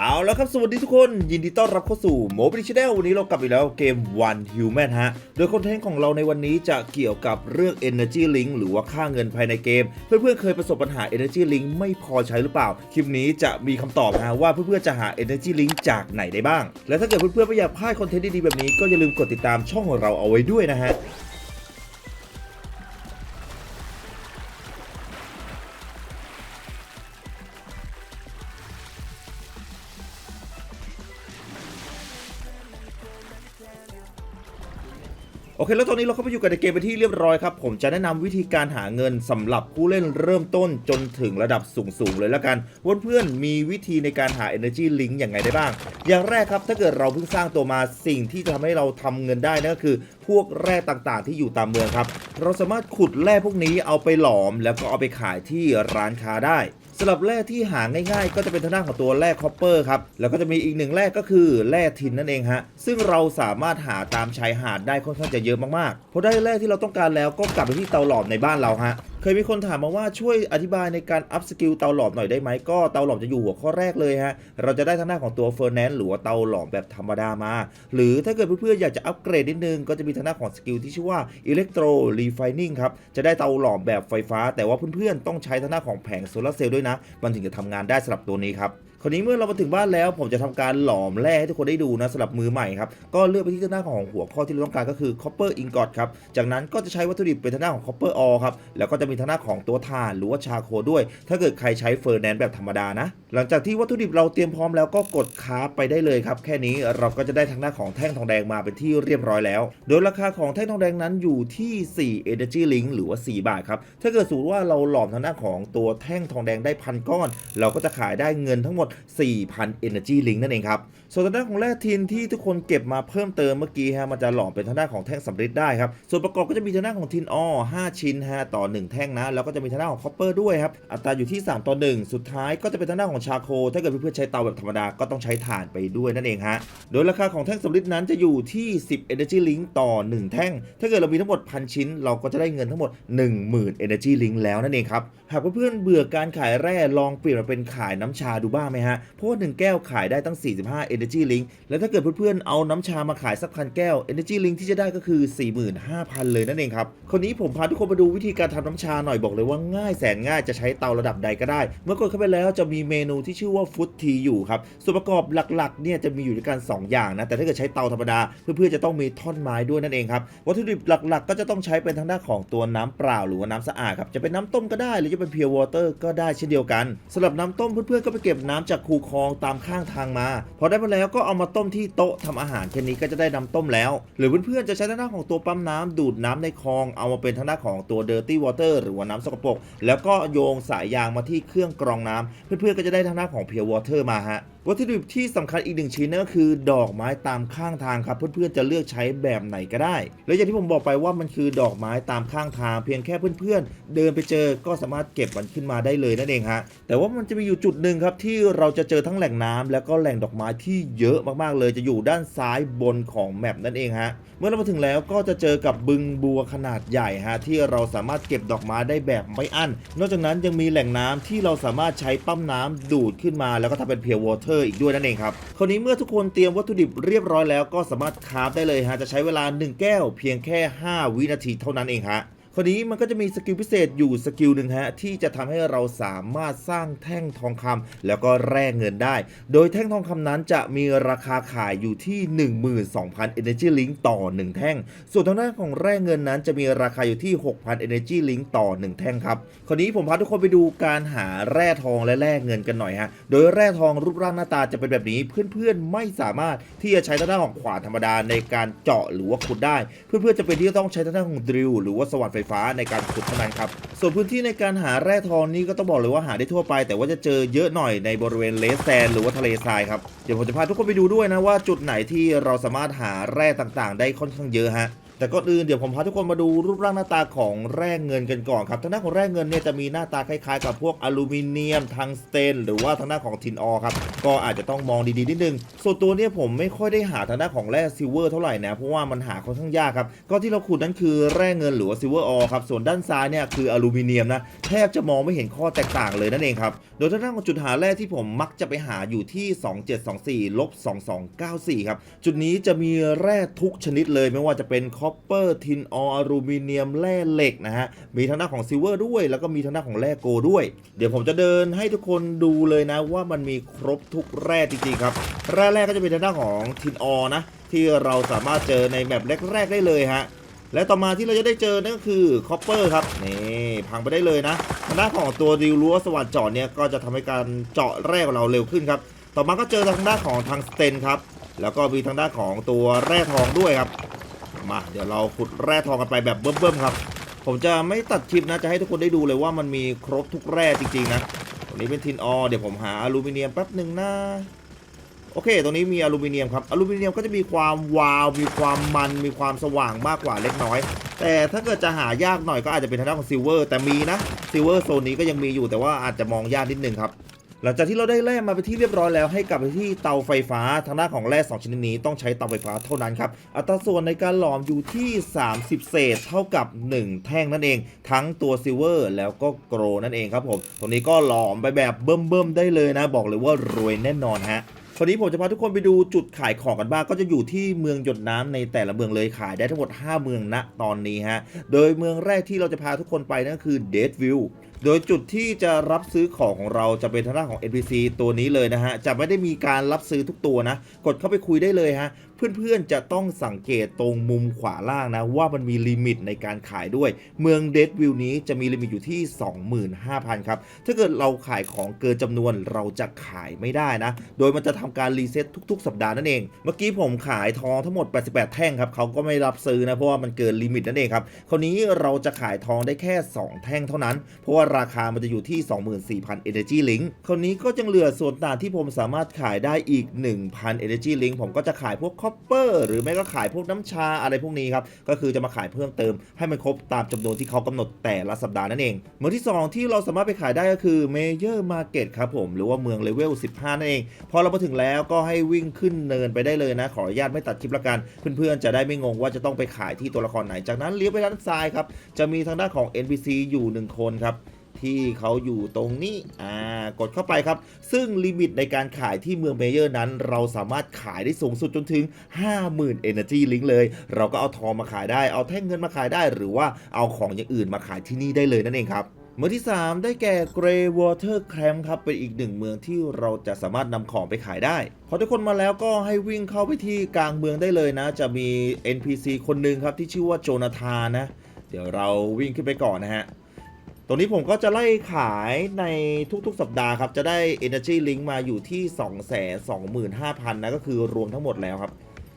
เอาแล้วครับสวัสดีทุกคนยินดีต้อนรับเข้าสู่โมบิลิชแนลวันนี้เรากลับอีกแล้วเกม One Human ฮะ โดยคอนเทนต์ของเราในวันนี้จะเกี่ยวกับเรื่อง Energy Link หรือว่าค่าเงินภายในเกม เพื่อนๆเคยประสบปัญหา Energy Link ไม่พอใช้หรือเปล่า คลิปนี้จะมีคำตอบฮะว่าเพื่อนๆจะหา Energy Link จากไหนได้บ้าง และถ้าเกิดเพื่อนๆไม่อยากพลาดคอนเทนต์ดีๆแบบนี้ก็อย่าลืมกดติดตามช่องของเราเอาไว้ด้วยนะฮะ โอเค แล้วตอนนี้เราเข้าไปอยู่กันในเกมไปที่เรียบร้อยครับ ผมจะแนะนำวิธีการหาเงินสำหรับผู้เล่นเริ่มต้นจนถึงระดับสูงๆเลยแล้วกันว่าเพื่อนๆมีวิธีในการหา Energy Link อย่างไรได้บ้าง อย่างแรกครับถ้าเกิดเราเพิ่งสร้างตัวมาสิ่งที่จะทำให้เราทำเงินได้นั่นก็คือ พวกแร่ต่างๆ ที่อยู่ตามเมืองครับ เราสามารถขุดแร่พวกนี้เอาไปหลอม แล้วก็เอาไปขายที่ร้านค้าได้ สำหรับแร่ที่หาง่ายๆ ก็จะเป็นทางด้านของตัวแร่คอปเปอร์ครับ แล้วก็จะมีอีกหนึ่งแร่ก็คือแร่ทินนั่นเองฮะ ซึ่งเราสามารถหาตามชายหาดได้ค่อนข้างจะเยอะมากๆ พอได้แร่ที่เราต้องการแล้วก็กลับไปที่เตาหลอมในบ้านเราฮะ เคยมีคนถามมาว่าช่วยอธิบายในการอัพสกิลเตาหลอมหน่อยได้ไหมก็เตาหลอมจะอยู่หัวข้อแรกเลยฮะ เราจะได้ทั้งหน้าของตัวเฟอร์แนนซ์หรือว่าเตาหลอมแบบธรรมดามา หรือถ้าเกิดเพื่อนๆอยากจะอัปเกรดนิดนึง ก็จะมีทั้งหน้าของสกิลที่ชื่อว่าอิเล็กโทรรีไฟนิ่งครับ จะได้เตาหลอมแบบไฟฟ้า แต่ว่าเพื่อนๆต้องใช้ทั้งหน้าของแผงโซลาร์เซลล์ด้วยนะ มันถึงจะทำงานได้สำหรับตัวนี้ครับาวนี้เมื่อเรามาถึงบ้านแล้วผมจะทำการหลอมแร่ให้ทุกคนได้ดูนะสำหรับมือใหม่ครับก็เลือกไปที่ทางด้านของหัวข้อที่เราต้องการก็คือ copper ingot ครับจากนั้นก็จะใช้วัตถุดิบเป็นทางด้านของ copper ore ครับแล้วก็จะมีทางด้านของตัวถ่านหรือว่าชาโคด้วย ถ้าเกิดใครใช้เฟอร์แนนแบบธรรมดานะ หลังจากที่วัตถุดิบเราเตรียมพร้อมแล้วก็กดค้าไปได้เลยครับ แค่นี้เราก็จะได้ทางด้านของแท่งทองแดงมาเป็นที่เรียบร้อยแล้ว โดยราคาของแท่งทองแดงนั้นอยู่ที่ 4 energy link หรือว่า 4 บาทครับถ้าเกิดสมมติว่าเราหลอมทางด้านของตัวแท่งทองแดงได้พันก้อน เราก็จะขายได้เงินทั้งหมด4,000 energy link นั่นเองครับ ส่วนทางด้านของแร่ทินที่ทุกคนเก็บมาเพิ่มเติมเมื่อกี้ฮะมันจะหลอมเป็นทางด้านของแท่งสำริดได้ครับ ส่วนประกอบก็จะมีทางด้านของทินออ5ชิ้นฮะต่อ 1 แท่งนะ แล้วก็จะมีทางด้านของคอปเปอร์ด้วยครับ อัตราอยู่ที่ 3 ต่อ 1 สุดท้ายก็จะเป็นทางด้านของชาโค ถ้าเกิดเพื่อนๆใช้เตาแบบธรรมดาก็ต้องใช้ถ่านไปด้วยนั่นเองฮะ โดยราคาของแท่งสำริดนั้นจะอยู่ที่ 10 energy link ต่อ 1 แท่ง ถ้าเกิดเรามีทั้งหมดพันชิ้น เราก็จะได้เงินทั้งหมด 10,000 energy link แล้วนั่นเองครับ หากเพื่อนๆเบื่อการขายแร่ลองเปลี่ยนมาเป็นขายน้ำชาดูบ้างไหมฮะเพราะว่า1แก้วขายได้ตั้ง 45 energy link แล้วถ้าเกิดเพื่อนๆ เอาน้ำชามาขายสักพันแก้ว energy link ที่จะได้ก็คือ 45,000 เลยนั่นเองครับคนนี้ผมพาทุกคนมาดูวิธีการทำน้ำชาหน่อยบอกเลยว่าง่ายแสนง่ายจะใช้เตาระดับใดก็ได้ เมื่อกดเข้าไปแล้วจะมีเมนูที่ชื่อว่าฟุตทีอยู่ครับ ส่วนประกอบหลักๆ เนี่ยจะมีอยู่ด้วยกัน 2 อย่างนะ แต่ถ้าเกิดใช้เตาธรรมดาเพื่อนๆ จะต้องมีท่อนไม้ด้วยนั่นเองครับ วัตถุดิบหลักๆ ก็จะต้องใช้เป็นทางด้านของตัวน้ำเปล่าหรือว่าน้ำสะอาดครับ จะเป็นน้ำต้มก็ได้หรือจะเป็นเพียววอเตอร์ก็ได้เช่นเดียวกันสำหรับน้ำต้มเพื่อนๆ ก็ไปเก็บน้ำจากคูคลองตามข้างทางมา พอได้มาแล้วก็เอามาต้มที่โต๊ะทำอาหารแค่นี้ก็จะได้น้ำต้มแล้ว หรือเพื่อนๆจะใช้ทางด้านของตัวปั๊มน้ำดูดน้ำในคลอง เอามาเป็นทางด้านของตัว dirty water หรือว่าน้ำสกปรกแล้วก็โยงสายยางมาที่เครื่องกรองน้ำเพื่อนๆก็จะได้ทางด้านของ pure water มาฮะ วัตถุดิบที่สำคัญอีกหนึ่งชิ้นนั่นก็คือ ดอกไม้ตามข้างทางครับเพื่อนๆจะเลือกใช้แบบไหนก็ได้ และอย่างที่ผมบอกไปว่ามันคือดอกไม้ตามข้างทาง เพียงแค่เพื่อนๆ เดินไปเจอก็สามารถเก็บมันขึ้นมาได้เลยนั่นเองฮะแต่ว่ามันจะมีอยู่จุดหนึ่งครับที่เราจะเจอทั้งแหล่งน้ำแล้วก็แหล่งดอกไม้ที่เยอะมากๆ เลยจะอยู่ด้านซ้ายบนของแมปนั่นเองฮะเมื่อเรามาถึงแล้วก็จะเจอกับบึงบัวขนาดใหญ่ฮะที่เราสามารถเก็บดอกไม้ได้แบบไม่อั้น นอกจากนั้นยังมีแหล่งน้ำที่เราสามารถใช้ปั๊มน้ำดูดขึ้นมา แล้วก็ทำเป็นเพียววอเตอร์อีกด้วยนั่นเองครับคราวนี้เมื่อทุกคนเตรียมวัตถุดิบเรียบร้อยแล้วก็สามารถคราฟได้เลยฮะจะใช้เวลา 1 แก้วเพียงแค่ 5 วินาทีเท่านั้นเองฮะ คราวนี้มันก็จะมีสกิลพิเศษอยู่สกิลหนึ่งฮะที่จะทำให้เราสามารถสร้างแท่งทองคำแล้วก็แร่เงินได้ โดยแท่งทองคำนั้นจะมีราคาขายอยู่ที่ 12,000 Energy Link ต่อ 1 แท่ง ส่วนทางด้านของแร่เงินนั้นจะมีราคาอยู่ที่ 6,000 Energy Link ต่อ 1 แท่งครับคราวนี้ผมพาทุกคนไปดูการหาแร่ทองและแร่เงินกันหน่อยฮะโดยแร่ทองรูปร่างหน้าตาจะเป็นแบบนี้เพื่อนๆไม่สามารถที่จะใช้ทางด้านของขวานธรรมดาในการเจาะหรือว่าขุดได้ เพื่อนๆจะเป็นที่ต้องใช้ทางด้านของดริลหรือว่าสว่านไฟฟ้าในการขุดเท่านั้นครับ ส่วนพื้นที่ในการหาแร่ทองนี้ก็ต้องบอกเลยว่าหาได้ทั่วไป แต่ว่าจะเจอเยอะหน่อยในบริเวณเลสแซนหรือว่าทะเลทรายครับ เดี๋ยวผมจะพาทุกคนไปดูด้วยนะว่าจุดไหนที่เราสามารถหาแร่ต่างๆ ได้ค่อนข้างเยอะฮะ แต่ก่อนอื่นเดี๋ยวผมพาทุกคนมาดูรูปร่างหน้าตาของแร่เงินกันก่อนครับทางด้านของแร่เงินเนี่ยจะมีหน้าตาคล้ายๆ กับพวกอลูมิเนียมทังสเตน หรือว่าทางด้านของทินออครับก็อาจจะต้องมองดีๆนิดนึงส่วนตัวเนี่ยผมไม่ค่อยได้หาทางด้านของแร่ซิลเวอร์เท่าไหร่นะเพราะว่ามันหาค่อนข้างยากครับก็ที่เราขุดนั้นคือแร่เงินหรือว่าซิลเวอร์ออครับส่วนด้านซ้ายเนี่ยคืออลูมิเนียมนะแทบจะมองไม่เห็นข้อแตกต่างเลยนั่นเองครับโดยทางด้านของจุดหาแร่ที่ผมมักจะไปหาอยู่ที่ 2724ลบ2294ครับจุดนี้จะมีแร่ทุกชนิดเลยไม่ว่าจะเป็นคออปเปอร์ทินอออลูมิเนียมแร่เหล็กนะฮะ มีทางด้านของซิลเวอร์ด้วย แล้วก็มีทางด้านของแร่โกลด้วย เดี๋ยวผมจะเดินให้ทุกคนดูเลยนะว่ามันมีครบทุกแร่จริงๆครับ แร่แรกก็จะเป็นทางด้านของทินออนะ ที่เราสามารถเจอในแมปแรกๆได้เลยฮะและต่อมาที่เราจะได้เจอนั่นก็คือคอปเปอร์ครับนี่พังไปได้เลยนะทางด้านของตัวดิวรั้วสว่านเจาะเนี่ยก็จะทำให้การเจาะแร่ของเราเร็วขึ้นครับต่อมาก็เจอทางด้านของทางสเตนครับแล้วก็มีทางด้านของตัวแร่ทองด้วยครับ มาเดี๋ยวเราขุดแร่ทองกันไปแบบเบิ่มๆครับ ผมจะไม่ตัดคลิปนะจะให้ทุกคนได้ดูเลยว่ามันมีครบทุกแร่จริงๆนะตรงนี้เป็นทินออเดี๋ยวผมหาอลูมิเนียมแป๊บหนึ่งนะโอเค ตรงนี้มีอลูมิเนียมครับ อลูมิเนียมก็จะมีความวาว มีความมัน มีความสว่างมากกว่าเล็กน้อย แต่ถ้าเกิดจะหายากหน่อยก็อาจจะเป็นทางด้านของซิลเวอร์ แต่มีนะ ซิลเวอร์โซนนี้ก็ยังมีอยู่แต่ว่าอาจจะมองยากนิดนึงครับ หลังจากที่เราได้แร่มาเป็นที่เรียบร้อยแล้วให้กลับไปที่เตาไฟฟ้าทางด้านของแร่สองชนิดนี้ต้องใช้เตาไฟฟ้าเท่านั้นครับอัตราส่วนในการหลอมอยู่ที่ 30 เศษ เท่ากับ 1 แท่งนั่นเอง ทั้งตัวซิลเวอร์แล้วก็โกรนั่นเองครับผมตรงนี้ก็หลอมไปแบบเบิ่มๆได้เลยนะ บอกเลยว่ารวยแน่นอนฮะคราวนี้ผมจะพาทุกคนไปดูจุดขายของกันบ้างก็จะอยู่ที่เมืองหยดน้ำในแต่ละเมืองเลยขายได้ทั้งหมด 5 เมืองณตอนนี้ฮะ โดยเมืองแรกที่เราจะพาทุกคนไปนั่นคือเดดวิลโดยจุดที่จะรับซื้อของของเราจะเป็นทางด้านของ NPC ตัวนี้เลยนะฮะ จะไม่ได้มีการรับซื้อทุกตัวนะ กดเข้าไปคุยได้เลยฮะ เพื่อนๆจะต้องสังเกตตรงมุมขวาล่างนะ ว่ามันมีลิมิตในการขายด้วย เมืองเดดวิลนี้จะมีลิมิตอยู่ที่ 25,000 ครับ ถ้าเกิดเราขายของเกินจำนวนเราจะขายไม่ได้นะ โดยมันจะทำการรีเซ็ตทุกๆ สัปดาห์นั่นเอง เมื่อกี้ผมขายทองทั้งหมด 88 แท่งครับเขาก็ไม่รับซื้อนะเพราะว่ามันเกินลิมิตนั่นเองครับคราวนี้เราจะขายทองได้แค่ 2 แท่งเท่านั้น เพราะว่าราคามันจะอยู่ที่ 24,000 Energy Link คราวนี้ก็ยังเหลือส่วนต่างที่ผมสามารถขายได้อีก 1,000 Energy Link ผมก็จะขายพวกคอปเปอร์หรือไม่ก็ขายพวกน้ำชาอะไรพวกนี้ครับ ก็คือจะมาขายเพิ่มเติมให้มันครบตามจำนวนที่เขากำหนดแต่ละสัปดาห์นั่นเอง เมืองที่ 2 ที่เราสามารถไปขายได้ก็คือ Major Market ครับผม หรือว่าเมืองเลเวล 15 นั่นเอง พอเรามาถึงแล้วก็ให้วิ่งขึ้นเนินไปได้เลยนะ ขออนุญาตไม่ตัดคลิปละกัน เพื่อนๆจะได้ไม่งงว่าจะต้องไปขายที่ตัวละครไหน จากนั้นเลี้ยวไปด้านซ้ายครับ จะมีทางด้านของ NPC อยู่ 1 คนครับ ที่เขาอยู่ตรงนี้ อ่า กดเข้าไปครับ ซึ่งลิมิตในการขายที่เมืองเมเยอร์นั้น เราสามารถขายได้สูงสุดจนถึง 50,000 Energy Link เลย เราก็เอาทองมาขายได้ เอาแท่งเงินมาขายได้ หรือว่าเอาของอย่างอื่นมาขายที่นี่ได้เลยนั่นเองครับเมืองที่ 3 ได้แก่ Grey Water Camp ครับ เป็นอีกหนึ่งเมืองที่เราจะสามารถนำของไปขายได้ พอทุกคนมาแล้วก็ให้วิ่งเข้าไปที่กลางเมืองได้เลยนะ จะมี NPC คนหนึ่งครับที่ชื่อว่าโจนาธานนะ เดี๋ยวเราวิ่งขึ้นไปก่อนนะฮะ ตรงนี้ผมก็จะไล่ขายในทุกๆ สัปดาห์ครับ จะได้ Energy Link มาอยู่ที่ 225,000 นะ ก็คือรวมทั้งหมดแล้วครับ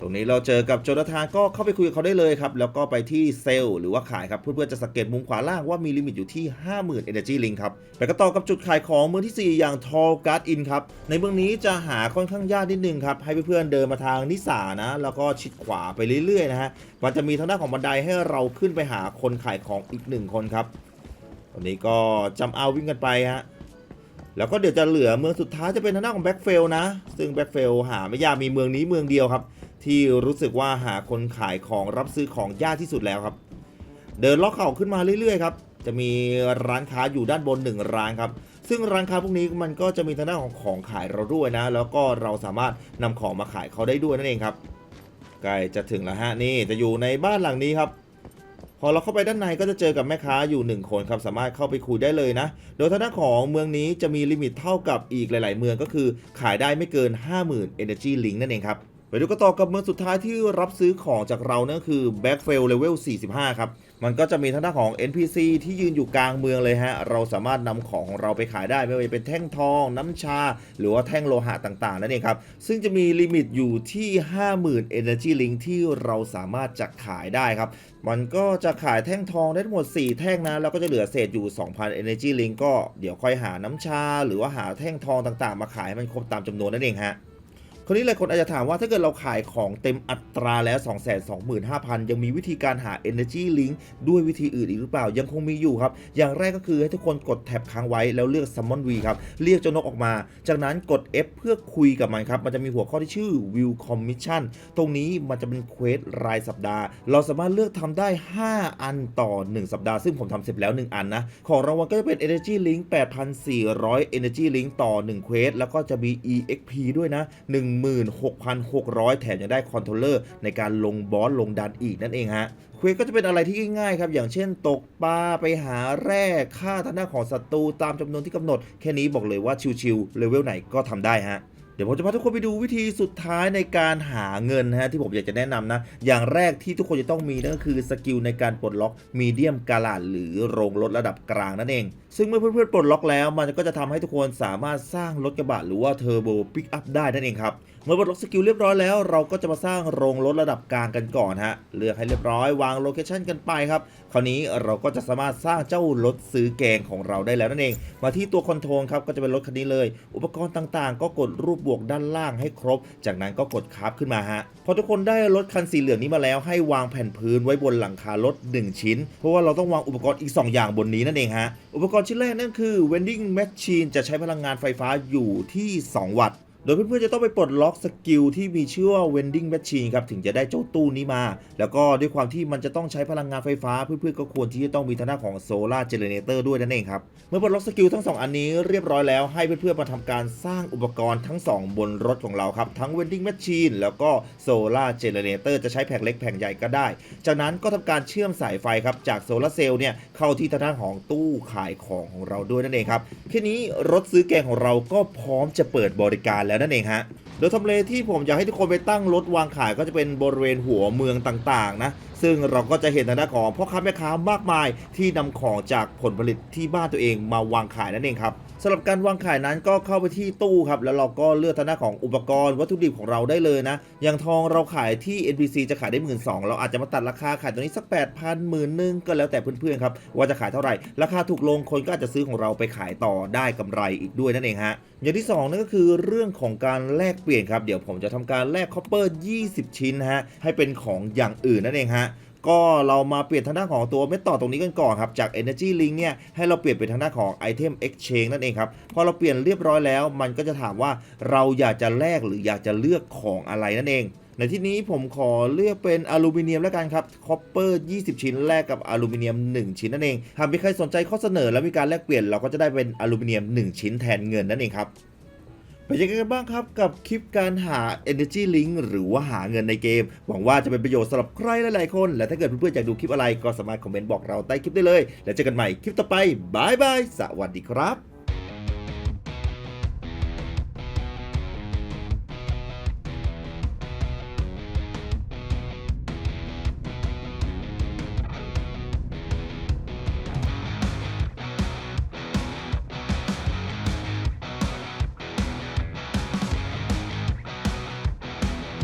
ตรงนี้เราเจอกับโจนาธานก็เข้าไปคุยกับเขาได้เลยครับ แล้วก็ไปที่เซลล์หรือว่าขายครับ เพื่อนๆจะสังเกตมุมขวาล่างว่ามีลิมิตอยู่ที่ 50,000 Energy Link ครับไปกันต่อกับจุดขายของเมืองที่ 4 อย่าง Tall Guard In ครับ ในเมืองนี้จะหาค่อนข้างยากนิดนึงครับ ให้เพื่อนๆเดินมาทางนิสานะ แล้วก็ชิดขวาไปเรื่อยๆนะฮะ มันจะมีทางด้านของบันไดให้เราขึ้นไปหาคนขายของอีกหนึ่งคนครับ ตอนนี้ก็จำเอาวิ่งกันไปฮะ แล้วก็เดี๋ยวจะเหลือเมืองสุดท้ายจะเป็นทางด้านของแบ็กเฟลนะ ซึ่งแบ็กเฟลหาไม่ยากมีเมืองนี้เมืองเดียวครับ ที่รู้สึกว่าหาคนขายของรับซื้อของยากที่สุดแล้วครับ เดินเลาะเข่าขึ้นมาเรื่อยๆครับ จะมีร้านค้าอยู่ด้านบนหนึ่งร้านครับ ซึ่งร้านค้าพวกนี้มันก็จะมีทางด้านของของขายเราด้วยนะ แล้วก็เราสามารถนำของมาขายเขาได้ด้วยนั่นเองครับใกล้จะถึงแล้วฮะนี่จะอยู่ในบ้านหลังนี้ครับ พอเราเข้าไปด้านในก็จะเจอกับแม่ค้าอยู่ 1 คนครับสามารถเข้าไปคุยได้เลยนะ โดยทางด้านของเมืองนี้จะมีลิมิตเท่ากับอีกหลาย ๆ เมืองก็คือขายได้ไม่เกิน 50,000 Energy Link นั่นเองครับ ไปดูกันต่อกับเมืองสุดท้ายที่รับซื้อของจากเรานั่นคือ Backfill Level 45 ครับ มันก็จะมีทางด้านของ NPC ที่ยืนอยู่กลางเมืองเลยฮะ เราสามารถนำของของเราไปขายได้ไม่ว่าจะเป็นแท่งทอง น้ำชา หรือว่าแท่งโลหะต่างๆนั่นเองครับ ซึ่งจะมีลิมิตอยู่ที่ 50,000 Energy Link ที่เราสามารถจะขายได้ครับ มันก็จะขายแท่งทองได้ทั้งหมด 4 แท่งนะ แล้วก็จะเหลือเศษอยู่ 2,000 Energy Link ก็เดี๋ยวค่อยหาน้ำชา หรือว่าหาแท่งทองต่างๆ มาขายให้มันครบตามจำนวนนั่นเองฮะ คราวนี้หลายคนอาจจะถามว่าถ้าเกิดเราขายของเต็มอัตราแล้ว 225,000 ยังมีวิธีการหา Energy Link ด้วยวิธีอื่นอีกหรือเปล่า ยังคงมีอยู่ครับ อย่างแรกก็คือให้ทุกคนกดแท็บค้างไว้แล้วเลือก Summon V ครับ เรียกเจ้านกออกมา จากนั้นกด F เพื่อคุยกับมันครับ มันจะมีหัวข้อที่ชื่อ View Commission ตรงนี้มันจะเป็นเควสรายสัปดาห์ เราสามารถเลือกทำได้ 5 อันต่อ 1 สัปดาห์ ซึ่งผมทำเสร็จแล้ว 1 อันนะ ของรางวัลก็จะเป็น Energy Link 8,400 Energy Link ต่อ 1 เควสแล้วก็จะมี EXP ด้วยนะ16,600 แถมยังได้คอนโทรลเลอร์ในการลงบอสลงดันอีกนั่นเองฮะเควสก็จะเป็นอะไรที่ง่ายๆครับ อย่างเช่นตกปลาไปหาแร่ฆ่าทางด้าของศัตรูตามจำนวนที่กำหนด แค่นี้บอกเลยว่าชิวๆเลเวลไหนก็ทำได้ฮะเดี๋ยวผมจะพาทุกคนไปดูวิธีสุดท้ายในการหาเงินนะฮะที่ผมอยากจะแนะนำนะ อย่างแรกที่ทุกคนจะต้องมีนั่นก็คือสกิลในการปลดล็อกมีเดียมกาลาดหรือโรงรถระดับกลางนั่นเอง ซึ่งเมื่อเพื่อนๆปลดล็อกแล้ว มันก็จะทำให้ทุกคนสามารถสร้างรถกระบะหรือว่าเทอร์โบปิกอัพได้นั่นเองครับ เมื่อปลดล็อกสกิลเรียบร้อยแล้วเราก็จะมาสร้างโรงรถระดับกลางกันก่อนฮะ เลือกให้เรียบร้อยวางโลเคชันกันไปครับ คราวนี้เราก็จะสามารถสร้างเจ้ารถซื้อแกงของเราได้แล้วนั่นเอง มาที่ตัวคอนโทรลครับก็จะเป็นรถคันนี้เลย อุปกรณ์ต่างๆ ก็กดรูปบวกด้านล่างให้ครบ จากนั้นก็กดคราฟขึ้นมาฮะ พอทุกคนได้รถคันสีเหลืองนี้มาแล้ว ให้วางแผ่นพื้นไว้บนหลังคารถ 1 ชิ้น เพราะว่าเราต้องวางอุปกรณ์อีก 2 อย่างบนนี้นั่นเองฮะ อุปกรณ์ชิ้นแรกนั่นคือ vending machine จะใช้พลังงานไฟฟ้าอยู่ที่ 2 วัตต์ โดยเพื่อนๆจะต้องไปปลดล็อกสกิลที่มีชื่อว่า vending machine ครับถึงจะได้เจ้าตู้นี้มา แล้วก็ด้วยความที่มันจะต้องใช้พลังงานไฟฟ้า เพื่อนๆก็ควรที่จะต้องมีทางด้านของ solar generator ด้วยนั่นเองครับ เมื่อปลดล็อกสกิลทั้ง 2 อันนี้เรียบร้อยแล้วให้เพื่อนๆมาทำการสร้างอุปกรณ์ทั้ง 2 บนรถของเราครับ ทั้ง vending machine แล้วก็ solar generator จะใช้แผงเล็กแผงใหญ่ก็ได้ จากนั้นก็ทำการเชื่อมสายไฟครับจากโซลาเซลล์เนี่ยเข้าที่ทางด้านของตู้ขายของของเราด้วยนั่นเองครับแค่นี้รถซื้อแกงของเราก็พร้อมจะเปิดบริการแล้วแล้วนั่นเองฮะโดยทำเลที่ผมอยากให้ทุกคนไปตั้งรถวางขายก็จะเป็นบริเวณหัวเมืองต่างๆนะซึ่งเราก็จะเห็นทางด้านของพ่อค้าแม่ค้ามากมายที่นำของจากผลผลิตที่บ้านตัวเองมาวางขายนั่นเองครับสำหรับการวางขายนั้นก็เข้าไปที่ตู้ครับแล้วเราก็เลือกทางด้านของอุปกรณ์วัตถุดิบของเราได้เลยนะ อย่างทองเราขายที่ NPC จะขายได้หมื่นสองเราอาจจะมาตัดราคาขายตัวนี้สัก8 0 0 0หมื่นนึงก็แล้วแต่เพื่อนๆครับว่าจะขายเท่าไหร่ ราคาถูกลงคนก็อาจจะซื้อของเราไปขายต่อได้กำไรอีกด้วยนั่นเองฮะ อย่างที่2นั่นก็คือเรื่องของการแลกเปลี่ยนครับเดี๋ยวผมจะทำการแลกคอปเปอร์ 20 ชิ้นนะฮะให้เป็นของอย่างอื่นนั่นเองฮะก็เรามาเปลี่ยนทางด้านของตัวเม็ดต่อตรงนี้กันก่อนครับ จาก Energy Link เนี่ยให้เราเปลี่ยนเป็นทางด้านของ Item Exchange นั่นเองครับ พอเราเปลี่ยนเรียบร้อยแล้ว มันก็จะถามว่าเราอยากจะแลกหรืออยากจะเลือกของอะไรนั่นเอง ในที่นี้ผมขอเลือกเป็นอลูมิเนียมแล้วกันครับคอปเปอร์ 20 ชิ้นแลกกับอลูมิเนียม 1 ชิ้นนั่นเอง หากมีใครสนใจข้อเสนอและมีการแลกเปลี่ยนเราก็จะได้เป็นอลูมิเนียม 1 ชิ้นแทนเงินนั่นเองครับเป็นยังไงกันบ้างครับกับคลิปการหา Energy Link หรือว่าหาเงินในเกม หวังว่าจะเป็นประโยชน์สำหรับใครหลายๆคน และถ้าเกิดเพื่อนๆอยากดูคลิปอะไรก็สามารถคอมเมนต์บอกเราใต้คลิปได้เลย แล้วเจอกันใหม่คลิปต่อไปบายบายสวัสดีครับ